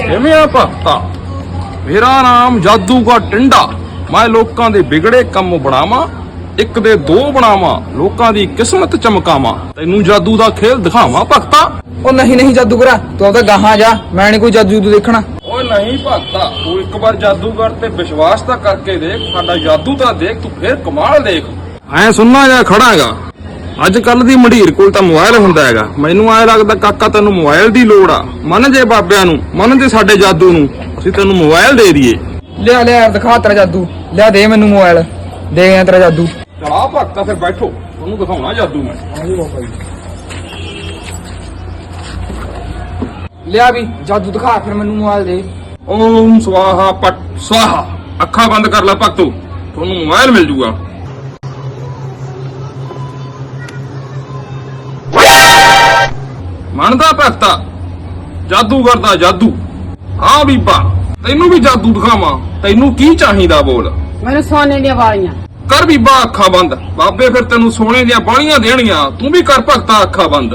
ਕਿਵੇਂ ਆ ਭਗਤਾ? ਮੇਰਾ ਨਾਮ ਜਾਦੂਗਾ ਟਿੰਡਾ। ਮੈਂ ਲੋਕਾਂ ਦੇ ਵਿਗੜੇ ਕੰਮ ਬਣਾਵਾਂ ਇੱਕ ਦੇ ਦੋ ਬਣਾਵਾਂ ਲੋਕਾਂ ਦੀ ਕਿਸਮਤ ਚਮਕਾਵਾਂ। ਤੈਨੂੰ ਜਾਦੂ ਦਾ ਖੇਲ ਦਿਖਾਵਾਂ ਭਗਤਾ? ਉਹ ਨਹੀਂ ਨਹੀਂ ਜਾਦੂਗਰਾ ਤੂੰ ਆਪਦਾ ਗਾਹਾਂ ਜਾ ਮੈਂ ਨਹੀਂ ਕੋਈ ਜਾਦੂ ਜੂਦੂ ਦੇਖਣਾ। ਓਏ ਨਹੀਂ ਭਗਤਾ ਤੂੰ ਇੱਕ ਵਾਰ ਜਾਦੂਗਰ ਤੇ ਵਿਸ਼ਵਾਸ ਤਾਂ ਕਰਕੇ ਦੇਖ ਸਾਡਾ ਜਾਦੂ ਤਾਂ ਦੇਖ ਤੂੰ ਫੇਰ ਕਮਾਲ ਦੇਖ। ਐ ਸੁਣਨਾ ਜਾਂ ਖੜਾਗਾ? ਅੱਜ ਕੱਲ ਦੀ ਮੰਡੀਰ ਕੋਲ ਤਾਂ ਮੋਬਾਈਲ ਹੁੰਦਾ ਹੈਗਾ। ਮੈਨੂੰ ਐ ਲੱਗਦਾ ਕਾਕਾ ਤੈਨੂੰ ਮੋਬਾਈਲ ਦੀ ਲੋੜ ਆ। ਮੰਨ ਜੇ ਬਾਬਿਆਂ ਨੂੰ ਮੰਨ ਜੇ ਸਾਡੇ ਜਾਦੂ ਨੂੰ ਅਸੀਂ ਤੈਨੂੰ ਮੋਬਾਈਲ ਦੇ ਦਈਏ। ਲਿਆ ਲਿਆ ਦਿਖਾ ਤੇਰਾ ਜਾਦੂ। ਲਿਆ ਦੇ ਮੈਨੂੰ ਮੋਬਾਈਲ ਦੇ ਗਿਆ ਤੇਰਾ ਜਾਦੂ। ਚਲਾ ਭਗਤਾ ਫਿਰ ਬੈਠੋ ਤੁਹਾਨੂੰ ਦਿਖਾਉਣਾ ਜਾਦੂ ਮੈਂ। ਲਿਆ ਵੀ ਜਾਦੂ ਦਿਖਾ ਫਿਰ ਮੈਨੂੰ ਮੋਬਾਈਲ ਦੇ। ਓਮ ਸਵਾਹਾ ਪਟ ਸਵਾਹਾ। ਅੱਖਾਂ ਬੰਦ ਕਰ ਲੈ ਭਗਤੋ। ਤੁਹਾਨੂੰ ਮੋਬਾਈਲ ਮਿਲ ਜੂਗਾ। ਮੰਨਦਾ ਭਗਤਾ ਜਾਦੂਗਰ ਦਾ ਜਾਦੂ। ਹਾਂ ਬੀਬਾ ਤੈਨੂੰ ਵੀ ਜਾਦੂ ਦਿਖਾਵਾਂ ਤੈਨੂੰ ਕੀ ਚਾਹੀਦਾ ਬੋਲ? ਮੈਨੂੰ ਸੋਨੇ ਦੀਆਂ ਵਾਲੀਆਂ। ਕਰ ਬੀਬਾ ਅੱਖਾਂ ਬੰਦ ਬਾਬੇ ਫਿਰ ਤੈਨੂੰ ਸੋਨੇ ਦੀਆਂ ਬਾਣੀਆਂ ਦੇਣੀਆਂ ਤੂੰ ਵੀ ਕਰ ਭਗਤਾ ਅੱਖਾਂ ਬੰਦ।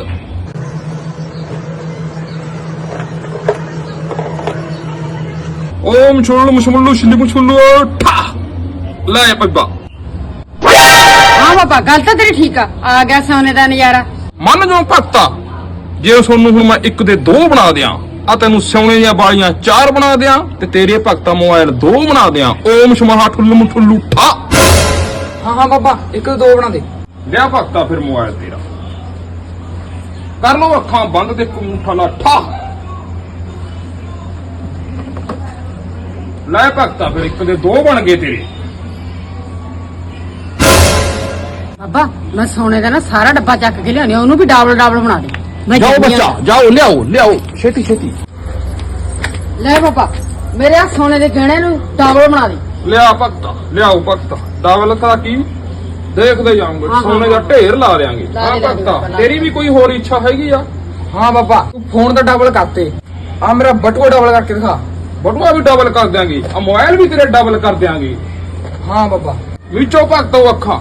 ਓਮ ਛੁੱਲੂ ਮੁਸ਼ਮੁੱਲੂ ਛਿੱਲੀ ਮੁਸ਼ਮੁੱਲੂ ਠਾ। ਲੈ ਬੀਬਾ। ਹਾਂ ਬਾਬਾ ਗੱਲ ਤਾਂ ਤੇਰੀ ਠੀਕ ਆ। ਆ ਗਿਆ ਸੋਨੇ ਦਾ ਨਜ਼ਾਰਾ। ਮੰਨ ਜੋ ਭਗਤਾ। ਜੇ ਸੋਨੂੰ ਹੁਣ ਮੈਂ ਇੱਕ ਦੇ ਦੋ ਬਣਾ ਦਿਆਂ ਆ ਤੈਨੂੰ ਸੋਨੇ ਦੀਆਂ ਬਾਲੀਆਂ ਚਾਰ ਬਣਾ ਦਿਆਂ ਤੇ ਤੇਰੇ ਭਗਤਾ ਮੋਬਾਈਲ ਦੋ ਬਣਾ ਦਿਆਂ। ਓਮ ਸ਼ਮਹਾ ਠੁੱਲੂ ਮੁਠੁੱਲੂ ਠਾ ਹਾਂ ਹਾਂ ਬਾਬਾ ਇੱਕ ਤੋਂ ਦੋ ਬਣਾ ਦੇ। ਲਿਆ ਭਗਤਾ ਫਿਰ ਮੋਬਾਈਲ ਤੇਰਾ। ਕਰ ਲੋ ਅੱਖਾਂ ਬੰਦ ਤੇ ਕਮੂਠਾ ਲਾ ਠਾ। ਲੈ ਭਗਤਾ ਫਿਰ ਇੱਕ ਦੇ ਦੋ ਬਣ ਗਏ ਤੇਰੇ। ਬਾਬਾ ਮੈਂ ਸੋਨੇ ਦਾ ਨਾ ਸਾਰਾ ਡੱਬਾ ਚੱਕ ਕੇ ਲਿਆਉਣੀ ਉਹਨੂੰ ਵੀ ਡਬਲ ਡਬਲ ਬਣਾ ਦੇ। ਮੈਂ ਜਾਓ ਬੱਚਾ। ਜਾਓ ਲਿਆਓ ਲਿਆਓ। ਛੇਤੀ ਛੇਤੀ। ਲੈ ਬਾਬਾ ਮੇਰੇ ਆ ਸੋਨੇ ਦੇ ਗਹਿਣੇ ਨੂੰ ਡਬਲ ਬਣਾ ਦੇ ਲਿਆ ਭਗਤਾ ਲਿਆਓ ਭਗਤਾ। ਡਬਲ ਦਾ ਕੀ? ਦੇਖਦੇ ਜਾਵਾਂਗੇ ਹਾਂ, ਸੋਨੇ ਦਾ ਹਾਂ। ਢੇਰ ਲਾ ਦੇਾਂਗੇ ਲਾ ਹਾਂ ਦੇ, ਲਾ ਦੇ, ਭਗਤਾ ਲਾ ਦੇ। ਤੇਰੀ ਵੀ ਕੋਈ ਹੋਰ ਇੱਛਾ ਹੈਗੀ ਆ? ਹਾਂ ਬਾਬਾ ਤੂੰ ਫੋਨ ਦਾ ਡਬਲ ਕਰਤੇ। ਆ ਮੇਰਾ ਬਟੂਆ ਡਬਲ ਕਰਕੇ ਦਿਖਾ। ਬਟੂਆ ਵੀ ਡਬਲ ਕਰ ਦਿਆਂਗੇ ਆ ਮੋਬਾਈਲ ਵੀ ਤੇਰੇ ਡਬਲ ਕਰ ਦਿਆਂਗੇ। ਹਾਂ ਬਾਬਾ ਵਿੱਚੋਂ ਭਗਤੋ ਅੱਖਾਂ।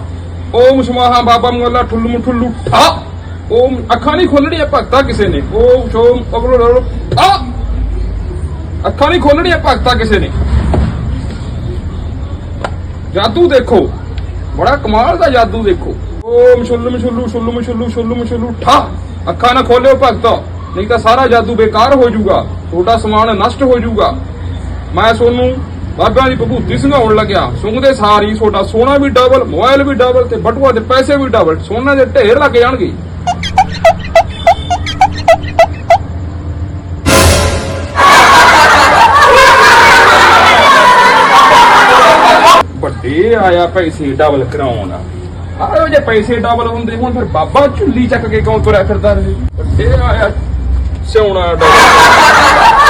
ਓਮ ਸਮਾਹਾ ਬਾਬਾ ਮੁੱਲਾ ਠੁੱਲੂ ਮੁਠੁੱਲੂ ਠਾ ਉਹ ਅੱਖਾਂ ਨਹੀਂ ਖੋਲਣੀਆਂ ਭਗਤਾ ਕਿਸੇ ਨੇ। ਉਹ ਸ਼ੋਮ ਅਗਲੋ ਲੋ ਅੱਖਾਂ ਨਹੀਂ ਖੋਲਣੀਆਂ ਭਗਤਾ ਕਿਸੇ ਨੇ। ਜਾਦੂ ਦੇਖੋ। ਬੜਾ ਕਮਾਲ ਦਾ ਜਾਦੂ ਦੇਖੋ। ਓਮ ਸ਼ੁੱਲਮ ਸ਼ੁੱਲੂ ਸ਼ੁੱਲਮ ਸ਼ੁੱਲੂ ਸ਼ੁੱਲਮ ਸ਼ੁੱਲੂ ਠਾ! ਅੱਖਾਂ ਨਾ ਖੋਲਿਓ ਭਗਤੋ। ਨਹੀਂ ਤਾਂ ਸਾਰਾ ਜਾਦੂ ਬੇਕਾਰ ਹੋ ਜਾਊਗਾ। ਤੁਹਾਡਾ ਸਮਾਨ ਨਸ਼ਟ ਹੋ ਜਾਊਗਾ। ਮੈਂ ਸੋਨੂੰ ਬਾਬਾ ਦੀ ਭਭੂਤੀ ਸੰਘਾਉਣ ਲੱਗਿਆ। ਸੁੰਘਦੇ ਸਾਰੀ ਤੁਹਾਡਾ ਸੋਨਾ ਵੀ ਡਬਲ ਮੋਬਾਈਲ ਵੀ ਡਬਲ ਤੇ ਬਟੂਆ ਦੇ ਪੈਸੇ ਵੀ ਡਬਲ ਸੋਨਾ ਦੇ ਢੇਰ ਲੱਗ ਜਾਣਗੇ। ਵੱਡੇ ਆਇਆ ਪੈਸੇ ਡਬਲ ਕਰਾਉਣ ਆਹੋ ਜੇ ਪੈਸੇ ਡਬਲ ਹੁੰਦੇ ਹੁਣ, ਫਿਰ ਬਾਬਾ ਚੁੱਲੀ ਚੱਕ ਕੇ ਕਿਉਂ ਤੁਰਿਆ ਫਿਰਦਾ ਰਹੇ? ਵੱਡੇ ਆਇਆ ਸਿਉਣਾ ਡਬਲ